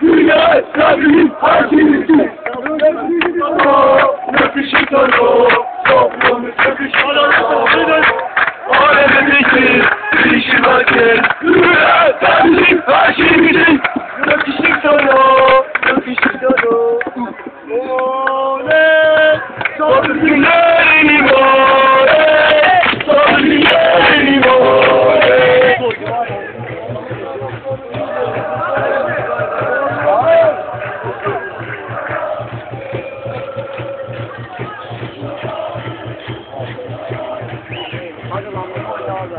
Dünya sabrinin hakimisi. Öpüşün sonu, toplum öpüşün sonu. Alemdeki değişim varken, dünya sabrinin hakimisi. Öpüşün sonu, öpüşün sonu. Oley, son Hadi lan. Hadi abi.